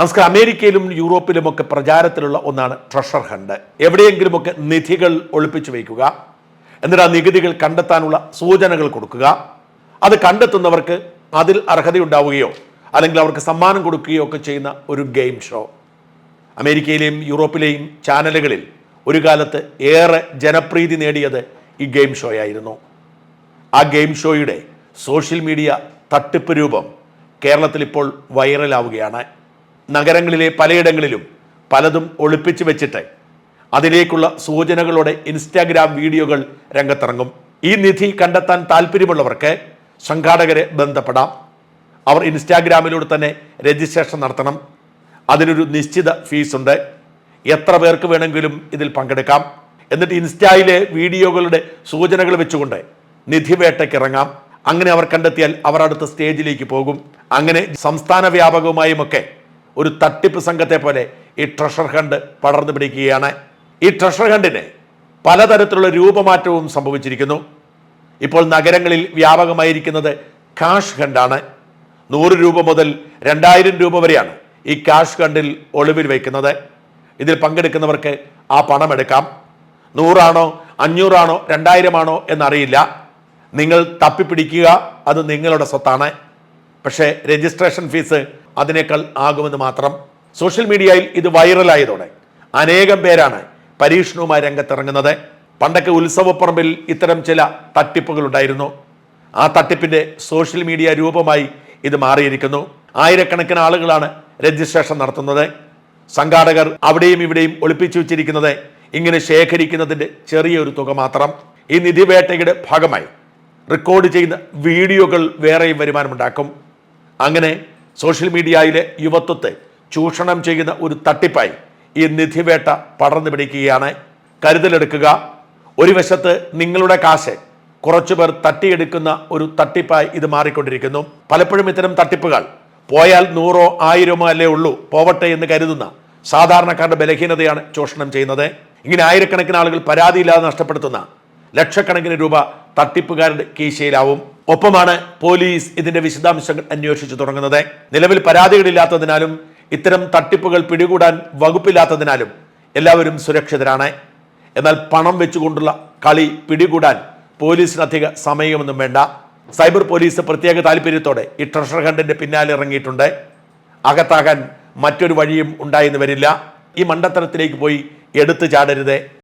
നമസ്കാരം. അമേരിക്കയിലും യൂറോപ്പിലുമൊക്കെ പ്രചാരത്തിലുള്ള ഒന്നാണ് ട്രഷർ ഹണ്ട്. എവിടെയെങ്കിലുമൊക്കെ നിധികൾ ഒളിപ്പിച്ചു വയ്ക്കുക. എന്നിട്ട് ആ നികുതികൾ കണ്ടെത്താനുള്ള സൂചനകൾ കൊടുക്കുക. അത് കണ്ടെത്തുന്നവർക്ക് അതിൽ അർഹതയുണ്ടാവുകയോ അല്ലെങ്കിൽ അവർക്ക് സമ്മാനം കൊടുക്കുകയോ ഒക്കെ ചെയ്യുന്ന ഒരു ഗെയിം ഷോ. അമേരിക്കയിലെയും യൂറോപ്പിലെയും ചാനലുകളിൽ ഒരു കാലത്ത് ഏറെ ജനപ്രീതി നേടിയത് ഈ ഗെയിം ഷോയായിരുന്നു ആ ഗെയിം ഷോയുടെ സോഷ്യൽ മീഡിയ തട്ടിപ്പ് രൂപം കേരളത്തിൽ ഇപ്പോൾ വൈറലാവുകയാണ്. നഗരങ്ങളിലെ പലയിടങ്ങളിലും പലതും ഒളിപ്പിച്ചു വെച്ചിട്ട് അതിലേക്കുള്ള സൂചനകളോടെ ഇൻസ്റ്റാഗ്രാം വീഡിയോകൾ രംഗത്തിറങ്ങും. ഈ നിധി കണ്ടെത്താൻ താല്പര്യമുള്ളവർക്ക് സംഘാടകരെ ബന്ധപ്പെടാം. അവർ ഇൻസ്റ്റാഗ്രാമിലൂടെ തന്നെ രജിസ്ട്രേഷൻ നടത്തണം. അതിനൊരു നിശ്ചിത ഫീസുണ്ട്. എത്ര പേർക്ക് വേണമെങ്കിലും ഇതിൽ പങ്കെടുക്കാം. എന്നിട്ട് ഇൻസ്റ്റായിലെ വീഡിയോകളുടെ സൂചനകൾ വെച്ചുകൊണ്ട് നിധി വേട്ടയ്ക്ക് ഇറങ്ങാം. അങ്ങനെ അവർ കണ്ടെത്തിയാൽ അവർ അടുത്ത സ്റ്റേജിലേക്ക് പോകും. അങ്ങനെ സംസ്ഥാന വ്യാപകവുമായുമൊക്കെ ഒരു തട്ടിപ്പ് സംഘത്തെ പോലെ ഈ ട്രഷർ ഹണ്ട് പടർന്നു പിടിക്കുകയാണ്. ഈ ട്രഷർ ഹണ്ടിന് പലതരത്തിലുള്ള രൂപമാറ്റവും സംഭവിച്ചിരിക്കുന്നു. ഇപ്പോൾ നഗരങ്ങളിൽ വ്യാപകമായിരിക്കുന്നത് കാഷ് ഹണ്ടാണ് നൂറ് രൂപ മുതൽ രണ്ടായിരം രൂപ വരെയാണ് ഈ കാഷ് ഹണ്ടിൽ ഒളിവിൽ വയ്ക്കുന്നത് ഇതിൽ പങ്കെടുക്കുന്നവർക്ക് ആ പണം എടുക്കാം. നൂറാണോ അഞ്ഞൂറാണോ രണ്ടായിരമാണോ എന്നറിയില്ല. നിങ്ങൾ തപ്പിപ്പിടിക്കുക അത് നിങ്ങളുടെ സ്വത്താണ്. പക്ഷേ രജിസ്ട്രേഷൻ ഫീസ് അതിനേക്കാൾ ആകുമെന്ന് മാത്രം സോഷ്യൽ മീഡിയയിൽ ഇത് വൈറലായതോടെ അനേകം പേരാണ് പരീക്ഷണവുമായി രംഗത്തിറങ്ങുന്നത്. പണ്ടൊക്കെ ഉത്സവപ്പറമ്പിൽ ഇത്തരം ചില തട്ടിപ്പുകൾ ഉണ്ടായിരുന്നു. ആ തട്ടിപ്പിന്റെ സോഷ്യൽ മീഡിയ രൂപമായി ഇത് മാറിയിരിക്കുന്നു. ആയിരക്കണക്കിന് ആളുകളാണ് രജിസ്ട്രേഷൻ നടത്തുന്നത്. സംഘാടകർ അവിടെയും ഇവിടെയും ഒളിപ്പിച്ചു വെച്ചിരിക്കുന്നത് ഇങ്ങനെ ശേഖരിക്കുന്നതിന്റെ ചെറിയൊരു തുക മാത്രം. ഈ നിധിവേട്ടയുടെ ഭാഗമായി റെക്കോർഡ് ചെയ്യുന്ന വീഡിയോകൾ വേറെയും വരുമാനമുണ്ടാക്കും. അങ്ങനെ സോഷ്യൽ മീഡിയയിലെ യുവത്വത്തെ ചൂഷണം ചെയ്യുന്ന ഒരു തട്ടിപ്പായി ഈ നിധിവേട്ട പടർന്നു പിടിക്കുകയാണ്. കരുതലെടുക്കുക. ഒരു വശത്ത് നിങ്ങളുടെ കാശ് കുറച്ചുപേർ തട്ടിയെടുക്കുന്ന ഒരു തട്ടിപ്പായി ഇത് മാറിക്കൊണ്ടിരിക്കുന്നു. പലപ്പോഴും ഇത്തരം തട്ടിപ്പുകൾ പോയാൽ നൂറോ ആയിരമോ അല്ലേ ഉള്ളൂ പോവട്ടെ എന്ന് കരുതുന്ന സാധാരണക്കാരുടെ ബലഹീനതയാണ് ചൂഷണം ചെയ്യുന്നത്. ഇങ്ങനെ ആയിരക്കണക്കിന് ആളുകൾ പരാതിയില്ലാതെ നഷ്ടപ്പെടുത്തുന്ന ലക്ഷക്കണക്കിന് രൂപ തട്ടിപ്പുകാരുടെ കീശയിലാവും. ഒപ്പമാണ് പോലീസ് ഇതിന്റെ വിശദാംശങ്ങൾ അന്വേഷിച്ചു തുടങ്ങുന്നത്. നിലവിൽ പരാതികളില്ലാത്തതിനാലും ഇത്തരം തട്ടിപ്പുകൾ പിടികൂടാൻ വകുപ്പില്ലാത്തതിനാലും എല്ലാവരും സുരക്ഷിതരാണ്. എന്നാൽ പണം വെച്ചുകൊണ്ടുള്ള കളി പിടികൂടാൻ പോലീസിന് അധിക സമയമൊന്നും വേണ്ട. സൈബർ പോലീസ് പ്രത്യേക താല്പര്യത്തോടെ ഈ ട്രഷർ ഹണ്ടിന്റെ പിന്നാലെ ഇറങ്ങിയിട്ടുണ്ട്. അകത്താകാൻ മറ്റൊരു വഴിയും ഉണ്ടായെന്ന് വരില്ല. ഈ മണ്ടത്തരത്തിലേക്ക് പോയി എടുത്തു ചാടരുത്.